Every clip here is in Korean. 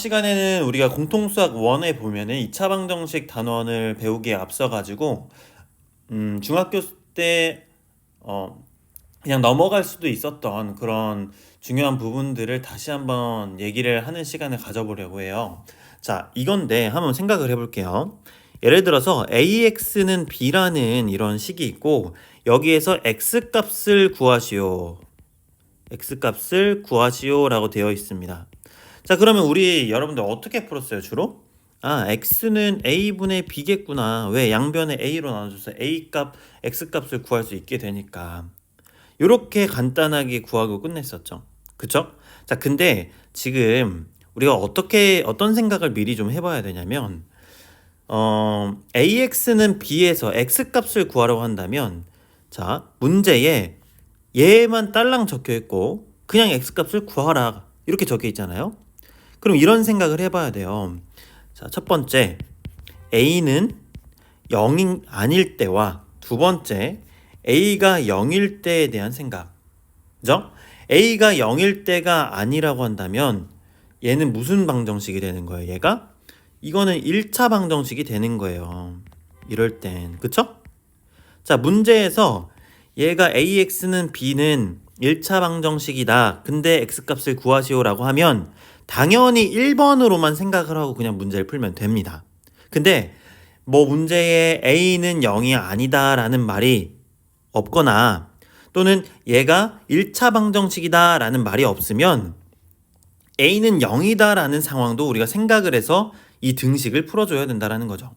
시간에는 우리가 공통수학 1에 보면은 2차 방정식 단원을 배우기에 앞서 가지고 음, 중학교 때 어, 그냥 넘어갈 수도 있었던 그런 중요한 부분들을 다시 한번 얘기를 하는 시간을 가져보려고 해요. 자, 이건데 한번 생각을 해볼게요. 예를 들어서 AX는 B라는 이런 식이 있고 여기에서 X 값을 구하시오. X 값을 구하시오라고 되어 있습니다. 자, 그러면 우리 여러분들 어떻게 풀었어요, 주로? 아, x는 a분의 b겠구나. 왜 양변에 a로 나눠줘서 a 값, x 값을 구할 수 있게 되니까. 이렇게 간단하게 구하고 끝냈었죠. 그쵸? 자, 근데 지금 우리가 어떻게 어떤 생각을 미리 좀 해봐야 되냐면, 어, ax는 b에서 x 값을 구하려고 한다면, 자, 문제에 얘만 딸랑 적혀 있고 그냥 x 값을 구하라 이렇게 적혀 있잖아요. 그럼 이런 생각을 해봐야 돼요. 자, 첫 번째 a는 0이 아닐 때와 두 번째 a가 0일 때에 대한 생각. 그죠? a가 0일 때가 아니라고 한다면 얘는 무슨 방정식이 되는 거예요? 얘가 이거는 1차 방정식이 되는 거예요. 이럴 땐. 그쵸? 자, 문제에서 얘가 AX는 B는 1차 방정식이다. 근데 X 값을 구하시오라고 하면 당연히 1번으로만 생각을 하고 그냥 문제를 풀면 됩니다. 근데 뭐 문제에 A는 0이 아니다라는 말이 없거나 또는 얘가 1차 방정식이다라는 말이 없으면 A는 0이다라는 상황도 우리가 생각을 해서 이 등식을 풀어줘야 된다라는 거죠.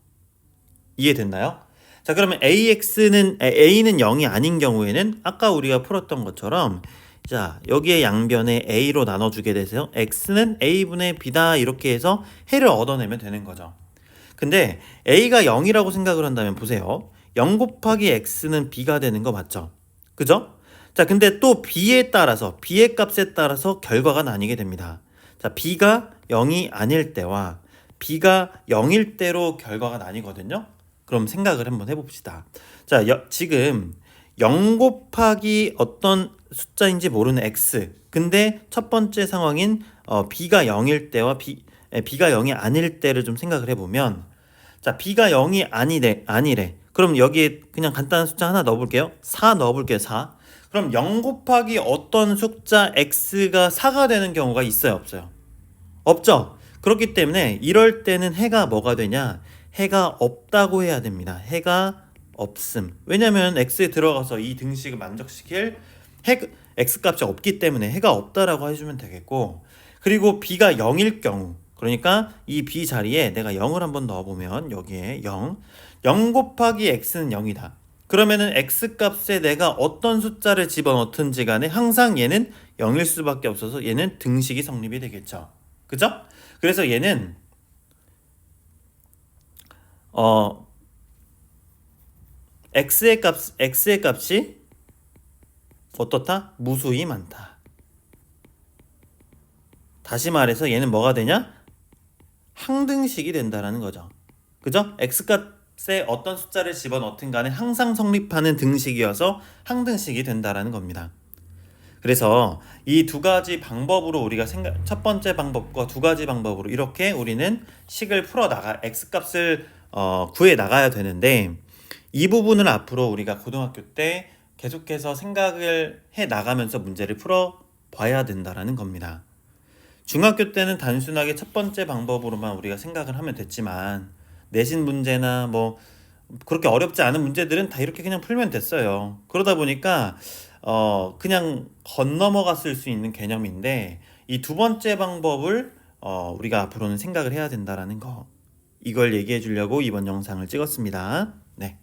이해됐나요? 자, 그러면 AX는 A는 0이 아닌 경우에는 아까 우리가 풀었던 것처럼 자, 여기에 양변에 A로 나눠 주게 돼서 X는 A분의 B다 이렇게 해서 해를 얻어내면 되는 거죠. 근데 A가 0이라고 생각을 한다면 보세요. 0 곱하기 X는 B가 되는 거 맞죠? 그죠? 자, 근데 또 B에 따라서 B의 값에 따라서 결과가 나뉘게 됩니다. 자, B가 0이 아닐 때와 B가 0일 때로 결과가 나뉘거든요. 그럼 생각을 한번 해봅시다. 자, 여, 지금 0 곱하기 어떤 숫자인지 모르는 x. 근데 첫 번째 상황인 어, b가 0일 때와 b, 에, b가 0이 아닐 때를 좀 생각을 해보면 자, b가 0이 아니래, 아니래. 그럼 여기에 그냥 간단한 숫자 하나 넣어볼게요. 4 넣어볼게요, 4. 그럼 0 곱하기 어떤 숫자 x가 4가 되는 경우가 있어요, 없어요? 없죠? 그렇기 때문에 이럴 때는 해가 뭐가 되냐? 해가 없다고 해야 됩니다. 해가 없음. 왜냐면 x에 들어가서 이 등식을 만족시킬 해, x 값이 없기 때문에 해가 없다라고 해주면 되겠고 그리고 b가 0일 경우 그러니까 이 b 자리에 내가 0을 한번 넣어보면 여기에 0 0 곱하기 x는 0이다. 그러면은 x 값에 내가 어떤 숫자를 집어넣든지 간에 항상 얘는 0일 수밖에 없어서 얘는 등식이 성립이 되겠죠. 그죠? 그래서 얘는 어 x의 값 x의 값이 어떻다? 무수히 많다. 다시 말해서 얘는 뭐가 되냐? 항등식이 된다라는 거죠. 그죠? x 값에 어떤 숫자를 집어넣든 간에 항상 성립하는 등식이어서 항등식이 된다라는 겁니다. 그래서 이 두 가지 방법으로 우리가 생각 첫 번째 방법과 두 가지 방법으로 이렇게 우리는 식을 풀어 나가 x 값을 어, 구해 나가야 되는데 이 부분을 앞으로 우리가 고등학교 때 계속해서 생각을 해 나가면서 문제를 풀어 봐야 된다라는 겁니다. 중학교 때는 단순하게 첫 번째 방법으로만 우리가 생각을 하면 됐지만 내신 문제나 뭐 그렇게 어렵지 않은 문제들은 다 이렇게 그냥 풀면 됐어요. 그러다 보니까 어 그냥 건너먹었을 수 있는 개념인데 이 두 번째 방법을 어 우리가 앞으로는 생각을 해야 된다라는 거 이걸 얘기해 주려고 이번 영상을 찍었습니다. 네.